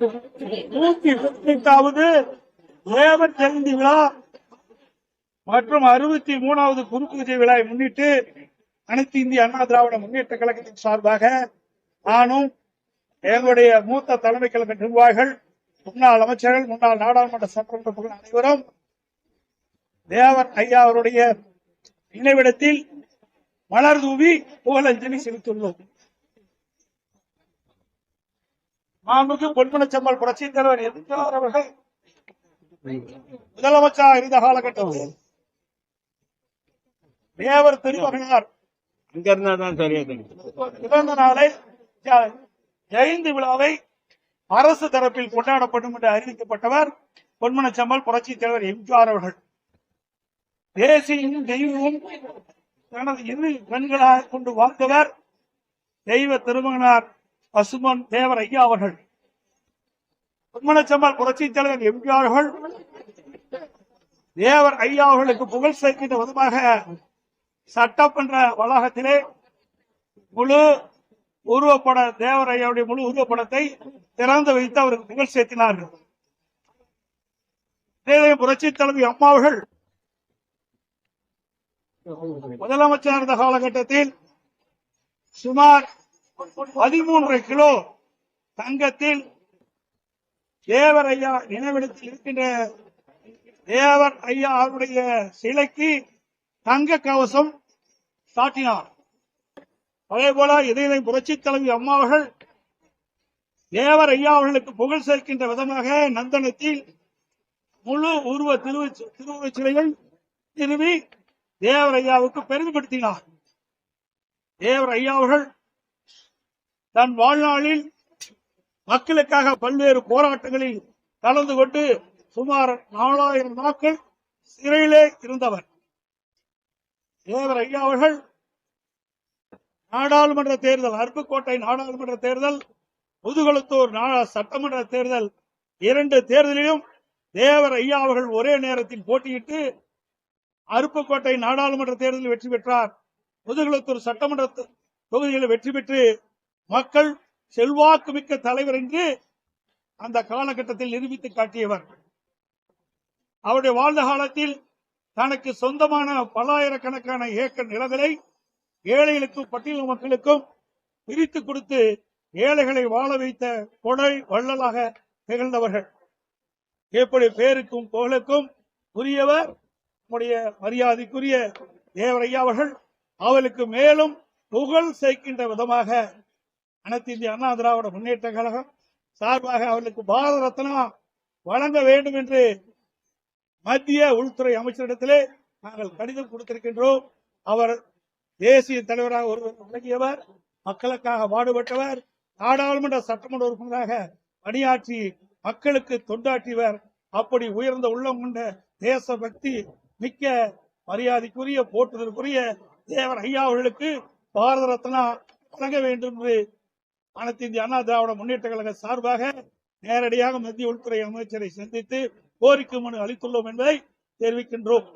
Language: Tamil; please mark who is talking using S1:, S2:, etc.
S1: நூத்தி பதினெட்டாவது தேவர் ஜெயந்தி விழா மற்றும் அறுபத்தி மூணாவது குரு விழாவை முன்னிட்டு அனைத்து இந்திய அண்ணா திராவிட முன்னேற்ற கழகத்தின் சார்பாக நானும் எங்களுடைய மூத்த தலைமை கழக நிர்வாகிகள் முன்னாள் அமைச்சர்கள் முன்னாள் நாடாளுமன்ற சட்டமன்ற அனைவரும் தேவர் ஐயா அவருடைய நினைவிடத்தில் மலர் தூவி புகழஞ்சலி செலுத்தியுள்ளோம் மாண்புக்கு பொன்மனச்சம்மல் புரட்சித் தலைவர் எம்ஜிஆர் அவர்கள். முதலமைச்சராக இருந்த காலகட்டத்தில் தேவர் திருமகனார்
S2: இங்க சரியா
S1: பிறந்த நாளை ஜெயந்தி விழாவை அரசு தரப்பில் கொண்டாடப்படும் என்று அறிவிக்கப்பட்டவர் பொன்மனச்சம்மல் புரட்சித் தலைவர் எம்ஜிஆர் அவர்கள். தேசிய தெய்வம் தனது இரு கண்களாக கொண்டு வாழ்ந்தவர் தெய்வ திருமகனார் பசுமன் தேவர் ஐயா அவர்கள். பொன்மனச்சம்மாள் புரட்சித் தலைவர் எம்ஜிஆர் அவர்கள் தேவர் ஐயா அவர்களுக்கு புகழ் சேர்க்கின்ற விதமாக சட்டமன்ற வளாகத்திலே முழு உருவப்பட தேவர் ஐயாவுடைய முழு உருவப்படத்தை திறந்து வைத்து அவருக்கு புகழ் சேர்த்தினார்கள். இதே புரட்சி தலைவி அம்மா அவர்கள் முதலமைச்சர் இருந்த காலகட்டத்தில் சுமார் பதிமூன்று கிலோ தங்கத்தில் தேவர் ஐயா நினைவிடத்தில் இருக்கின்ற தேவர் ஐயா அவருடைய சிலைக்கு தங்க கவசம் சாட்டினார். அதே போல இதய புரட்சி தலைவி அம்மாவர்கள் தேவர் ஐயா அவர்களுக்கு புகழ் சேர்க்கின்ற விதமாக நந்தனத்தில் முழு உருவ திருவு திருவுருவச் சிலையை நிறுவி தேவர் ஐயாவுக்கு பெருமைப்படுத்தினார். தேவர் ஐயா அவர்கள் தன் வாழ்நாளில் மக்களுக்காக பல்வேறு போராட்டங்களில் கலந்து கொண்டு சுமார் நாலாயிரம் நாட்கள் சிறையிலே இருந்தவர். தேவர் ஐயா அவர்கள் நாடாளுமன்ற தேர்தல் அருப்புக்கோட்டை நாடாளுமன்ற தேர்தல் முதுகுளத்தூர் சட்டமன்ற தேர்தல் இரண்டு தேர்தலிலும் தேவர் ஐயா அவர்கள் ஒரே நேரத்தில் போட்டியிட்டு அருப்புக்கோட்டை நாடாளுமன்ற தேர்தலில் வெற்றி பெற்றார். முதுகுளத்தூர் சட்டமன்ற தொகுதியில் தொகுதிகளில் வெற்றி பெற்று மக்கள் செல்வாக்கு மிக்க தலைவர் என்று அந்த காலகட்டத்தில் நிரூபித்து காட்டியவர். அவருடைய வாழ்ந்த காலத்தில் தனக்கு சொந்தமான பல்லாயிரக்கணக்கான ஏக்கர் நிலங்களை ஏழைகளுக்கும் பட்டியல் மக்களுக்கும் பிரித்து கொடுத்து ஏழைகளை வாழ வைத்த கொடை வள்ளலாக திகழ்ந்தவர்கள். எப்படி பேருக்கும் புகழுக்கும் உரியவர் நம்முடைய மரியாதைக்குரிய தேவரையா அவர்கள். அவளுக்கு மேலும் புகழ் சேர்க்கின்ற விதமாக அனைத்து இந்திய அண்ணா திராவிட முன்னேற்ற கழகம் சார்பாக அவர்களுக்கு பாரத ரத்னா வழங்க வேண்டும் என்று மத்திய உள்துறை அமைச்சரிடத்திலே நாங்கள் கடிதம் கொடுத்திருக்கின்றோம். அவர் தேசிய தலைவராக ஒருவர் விளங்கியவர் மக்களுக்காக பாடுபட்டவர் நாடாளுமன்ற சட்டமன்ற உறுப்பினராக பணியாற்றி மக்களுக்கு தொண்டாற்றியவர். அப்படி உயர்ந்த உள்ளம் கொண்ட தேசபக்தி மிக்க மரியாதைக்குரிய போற்றுதலுக்குரிய தேவர் ஐயா அவர்களுக்கு பாரத ரத்னா வழங்க வேண்டும் என்று அனைத்து இந்திய அண்ணா திராவிட முன்னேற்ற கழக சார்பாக நேரடியாக மத்திய உள்துறை அமைச்சரை சந்தித்து கோரிக்கை மனு அளித்துள்ளோம் என்பதை தெரிவிக்கின்றோம்.